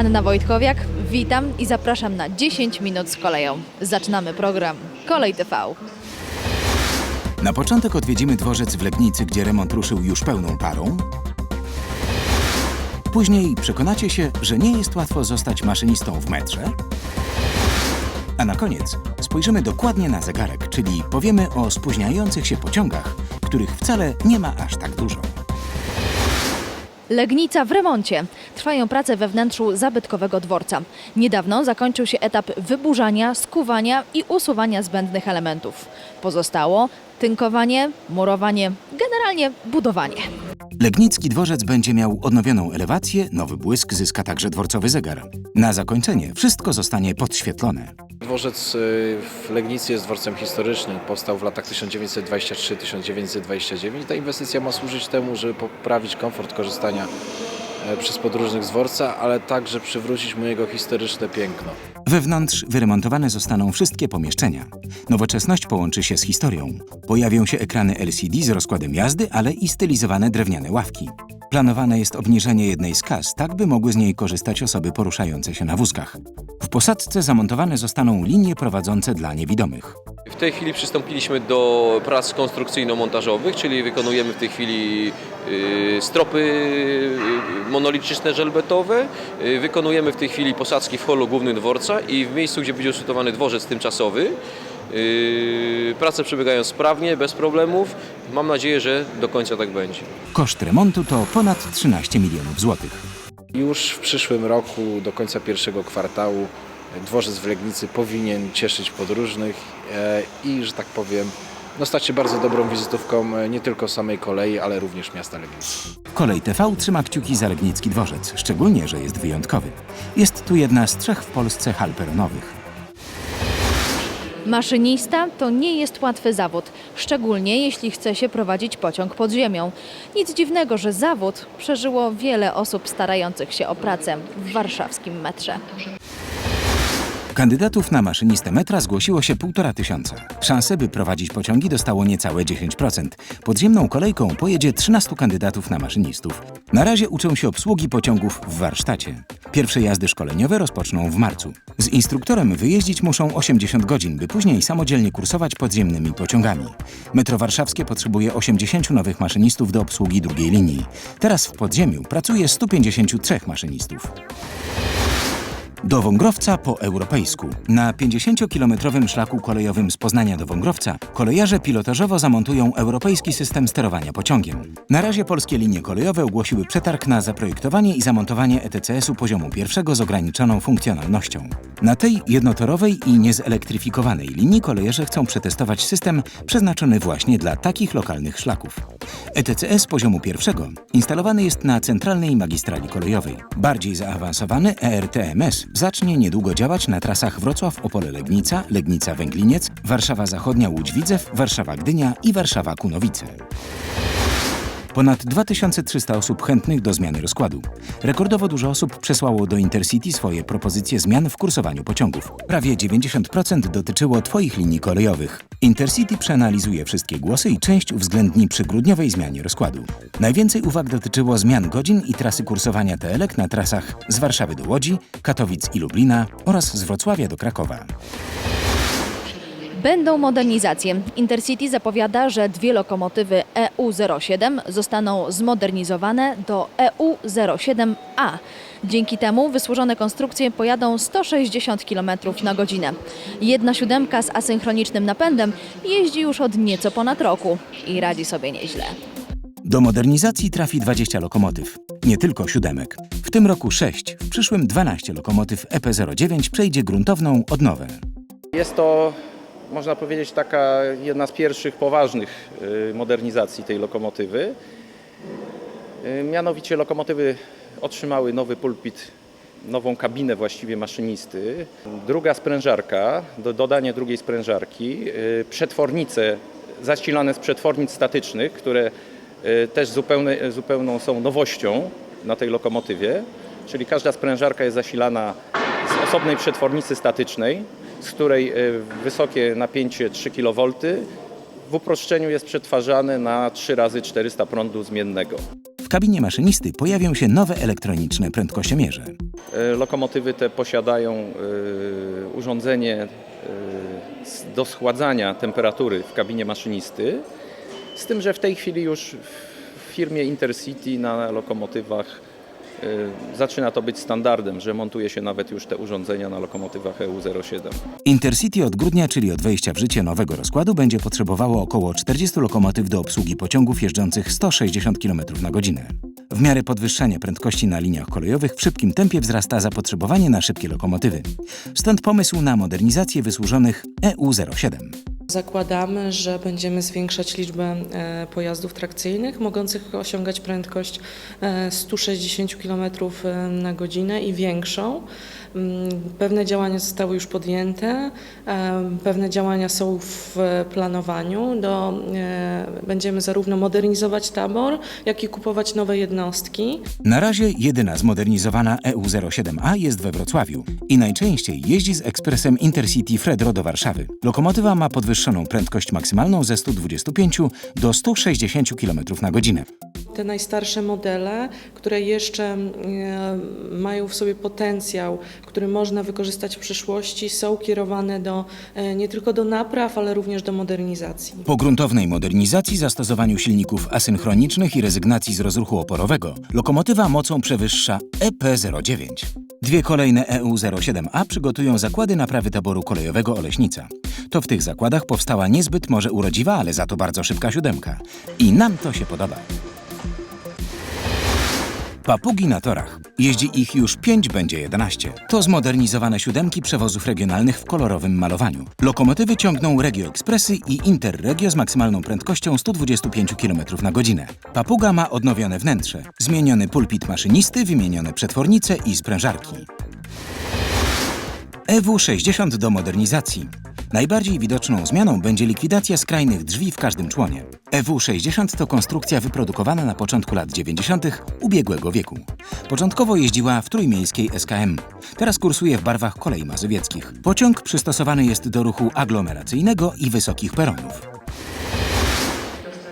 Anna Wojtkowiak, witam i zapraszam na 10 minut z koleją. Zaczynamy program Kolej TV. Na początek odwiedzimy dworzec w Legnicy, gdzie remont ruszył już pełną parą. Później przekonacie się, że nie jest łatwo zostać maszynistą w metrze. A na koniec spojrzymy dokładnie na zegarek, czyli powiemy o spóźniających się pociągach, których wcale nie ma aż tak dużo. Legnica w remoncie. Trwają prace we wnętrzu zabytkowego dworca. Niedawno zakończył się etap wyburzania, skuwania i usuwania zbędnych elementów. Pozostało tynkowanie, murowanie, generalnie budowanie. Legnicki dworzec będzie miał odnowioną elewację, nowy błysk zyska także dworcowy zegar. Na zakończenie wszystko zostanie podświetlone. Dworzec y, w Legnicy jest dworcem historycznym. Powstał w latach 1923-1929. Ta inwestycja ma służyć temu, żeby poprawić komfort korzystania przez podróżnych z dworca, ale także przywrócić mu jego historyczne piękno. Wewnątrz wyremontowane zostaną wszystkie pomieszczenia. Nowoczesność połączy się z historią. Pojawią się ekrany LCD z rozkładem jazdy, ale i stylizowane drewniane ławki. Planowane jest obniżenie jednej z kas, tak by mogły z niej korzystać osoby poruszające się na wózkach. W posadzce zamontowane zostaną linie prowadzące dla niewidomych. W tej chwili przystąpiliśmy do prac konstrukcyjno-montażowych, czyli wykonujemy w tej chwili y, stropy y, monoliczne żelbetowe, y, wykonujemy w tej chwili posadzki w holu głównym dworca i w miejscu, gdzie będzie usytuowany dworzec tymczasowy. Prace przebiegają sprawnie, bez problemów. Mam nadzieję, że do końca tak będzie. Koszt remontu to ponad 13 milionów złotych. Już w przyszłym roku, do końca pierwszego kwartału, dworzec w Legnicy powinien cieszyć podróżnych i, że tak powiem, no stać się bardzo dobrą wizytówką e, nie tylko samej kolei, ale również miasta Legnicy. Kolej TV trzyma kciuki za Legnicki dworzec, szczególnie, że jest wyjątkowy. Jest tu jedna z trzech w Polsce hal peronowych. Maszynista to nie jest łatwy zawód, szczególnie jeśli chce się prowadzić pociąg pod ziemią. Nic dziwnego, że zawód przeżyło wiele osób starających się o pracę w warszawskim metrze. Kandydatów na maszynistę metra zgłosiło się półtora tysiąca. Szanse, by prowadzić pociągi dostało niecałe 10%. Podziemną kolejką pojedzie 13 kandydatów na maszynistów. Na razie uczą się obsługi pociągów w warsztacie. Pierwsze jazdy szkoleniowe rozpoczną w marcu. Z instruktorem wyjeździć muszą 80 godzin, by później samodzielnie kursować podziemnymi pociągami. Metro Warszawskie potrzebuje 80 nowych maszynistów do obsługi drugiej linii. Teraz w podziemiu pracuje 153 maszynistów. Do Wągrowca po europejsku. Na 50-kilometrowym szlaku kolejowym z Poznania do Wągrowca kolejarze pilotażowo zamontują europejski system sterowania pociągiem. Na razie polskie linie kolejowe ogłosiły przetarg na zaprojektowanie i zamontowanie ETCS-u poziomu pierwszego z ograniczoną funkcjonalnością. Na tej jednotorowej i niezelektryfikowanej linii kolejarze chcą przetestować system przeznaczony właśnie dla takich lokalnych szlaków. ETCS poziomu pierwszego instalowany jest na centralnej magistrali kolejowej. Bardziej zaawansowany ERTMS zacznie niedługo działać na trasach Wrocław-Opole-Legnica, Legnica-Węgliniec, Warszawa Zachodnia Łódź-Widzew, Warszawa-Gdynia i Warszawa-Kunowice. Ponad 2300 osób chętnych do zmiany rozkładu. Rekordowo dużo osób przesłało do Intercity swoje propozycje zmian w kursowaniu pociągów. Prawie 90% dotyczyło Twoich linii kolejowych. Intercity przeanalizuje wszystkie głosy i część uwzględni przy grudniowej zmianie rozkładu. Najwięcej uwag dotyczyło zmian godzin i trasy kursowania TLK na trasach z Warszawy do Łodzi, Katowic i Lublina oraz z Wrocławia do Krakowa. Będą modernizacje. Intercity zapowiada, że dwie lokomotywy EU07 zostaną zmodernizowane do E EU07A. Dzięki temu wysłużone konstrukcje pojadą 160 km na godzinę. Jedna siódemka z asynchronicznym napędem jeździ już od nieco ponad roku i radzi sobie nieźle. Do modernizacji trafi 20 lokomotyw. Nie tylko siódemek. W tym roku 6, w przyszłym 12 lokomotyw EP09 przejdzie gruntowną odnowę. Jest to, można powiedzieć, taka jedna z pierwszych poważnych y, modernizacji tej lokomotywy. Y, Mianowicie lokomotywy otrzymały nowy pulpit, nową kabinę właściwie maszynisty, druga sprężarka, do, dodanie drugiej sprężarki, y, przetwornice zasilane z przetwornic statycznych, które też zupełne, zupełną są nowością na tej lokomotywie, czyli każda sprężarka jest zasilana z osobnej przetwornicy statycznej, z której y, wysokie napięcie 3 kV w uproszczeniu jest przetwarzane na 3 razy 400 prądu zmiennego. W kabinie maszynisty pojawią się nowe elektroniczne prędkościomierze. E, Lokomotywy te posiadają e, urządzenie e, do schładzania temperatury w kabinie maszynisty, z tym, że w tej chwili już w firmie Intercity na lokomotywach e, zaczyna to być standardem, że montuje się nawet już te urządzenia na lokomotywach E EU07. Intercity od grudnia, czyli od wejścia w życie nowego rozkładu, będzie potrzebowało około 40 lokomotyw do obsługi pociągów jeżdżących 160 km na godzinę. W miarę podwyższania prędkości na liniach kolejowych w szybkim tempie wzrasta zapotrzebowanie na szybkie lokomotywy. Stąd pomysł na modernizację wysłużonych E EU07. Zakładamy, że będziemy zwiększać liczbę e, pojazdów trakcyjnych mogących osiągać prędkość e, 160 km na godzinę i większą. Mm, Pewne działania zostały już podjęte, e, pewne działania są w planowaniu. Do, e, będziemy zarówno modernizować tabor, jak i kupować nowe jednostki. Na razie jedyna zmodernizowana E EU07A jest we Wrocławiu i najczęściej jeździ z ekspresem Intercity Fredro do Warszawy. Lokomotywa ma prędkość maksymalną ze 125 do 160 km na godzinę. Te najstarsze modele, które jeszcze e, mają w sobie potencjał, który można wykorzystać w przyszłości, są kierowane do, e, nie tylko do napraw, ale również do modernizacji. Po gruntownej modernizacji, zastosowaniu silników asynchronicznych i rezygnacji z rozruchu oporowego, lokomotywa mocą przewyższa EP09. Dwie kolejne E EU07A przygotują zakłady naprawy taboru kolejowego Oleśnica. To w tych zakładach powstała niezbyt może urodziwa, ale za to bardzo szybka siódemka. I nam to się podoba. Papugi na torach. Jeździ ich już 5, będzie 11. To zmodernizowane siódemki przewozów regionalnych w kolorowym malowaniu. Lokomotywy ciągną Regio Expressy i Interregio z maksymalną prędkością 125 km na godzinę. Papuga ma odnowione wnętrze, zmieniony pulpit maszynisty, wymienione przetwornice i sprężarki. EW60 do modernizacji. Najbardziej widoczną zmianą będzie likwidacja skrajnych drzwi w każdym członie. EW60 to konstrukcja wyprodukowana na początku lat 90. ubiegłego wieku. Początkowo jeździła w trójmiejskiej SKM. Teraz kursuje w barwach kolei mazowieckich. Pociąg przystosowany jest do ruchu aglomeracyjnego i wysokich peronów.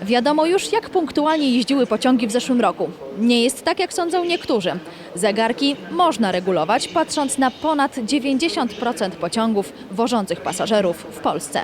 Wiadomo już, jak punktualnie jeździły pociągi w zeszłym roku. Nie jest tak, jak sądzą niektórzy. Zegarki można regulować, patrząc na ponad 90% pociągów wożących pasażerów w Polsce.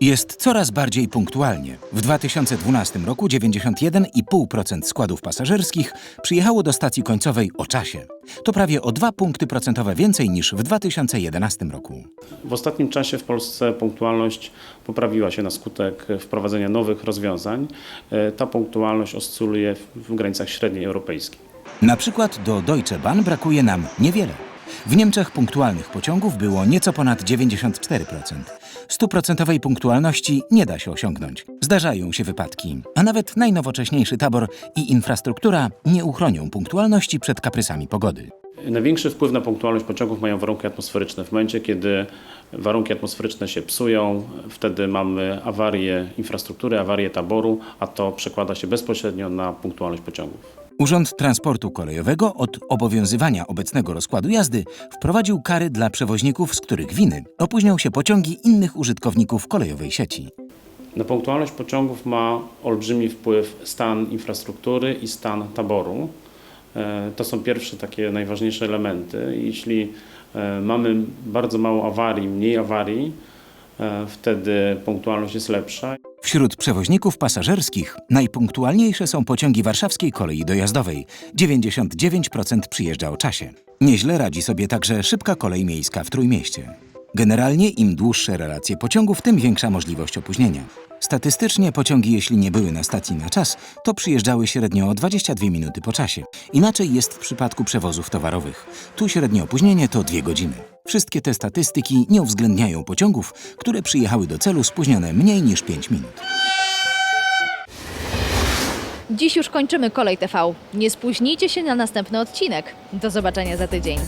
Jest coraz bardziej punktualnie. W 2012 roku 91,5% składów pasażerskich przyjechało do stacji końcowej o czasie. To prawie o 2 punkty procentowe więcej niż w 2011 roku. W ostatnim czasie w Polsce punktualność poprawiła się na skutek wprowadzenia nowych rozwiązań. E, Ta punktualność oscyluje w- w granicach średniej europejskiej. Na przykład do Deutsche Bahn brakuje nam niewiele. W Niemczech punktualnych pociągów było nieco ponad 94%. Stuprocentowej punktualności nie da się osiągnąć. Zdarzają się wypadki, a nawet najnowocześniejszy tabor i infrastruktura nie uchronią punktualności przed kaprysami pogody. Największy wpływ na punktualność pociągów mają warunki atmosferyczne. W momencie, kiedy warunki atmosferyczne się psują, wtedy mamy awarię infrastruktury, awarię taboru, a to przekłada się bezpośrednio na punktualność pociągów. Urząd Transportu Kolejowego od obowiązywania obecnego rozkładu jazdy wprowadził kary dla przewoźników, z których winy opóźnią się pociągi innych użytkowników kolejowej sieci. Na punktualność pociągów ma olbrzymi wpływ stan infrastruktury i stan taboru. E, To są pierwsze takie najważniejsze elementy. Jeśli e, mamy bardzo mało awarii, mniej awarii, e, wtedy punktualność jest lepsza. Wśród przewoźników pasażerskich najpunktualniejsze są pociągi warszawskiej kolei dojazdowej. 99% przyjeżdża o czasie. Nieźle radzi sobie także szybka kolej miejska w Trójmieście. Generalnie im dłuższe relacje pociągów, tym większa możliwość opóźnienia. Statystycznie pociągi, jeśli nie były na stacji na czas, to przyjeżdżały średnio o 22 minuty po czasie. Inaczej jest w przypadku przewozów towarowych. Tu średnie opóźnienie to 2 godziny. Wszystkie te statystyki nie uwzględniają pociągów, które przyjechały do celu spóźnione mniej niż 5 minut. Dziś już kończymy Kolej TV. Nie spóźnijcie się na następny odcinek. Do zobaczenia za tydzień.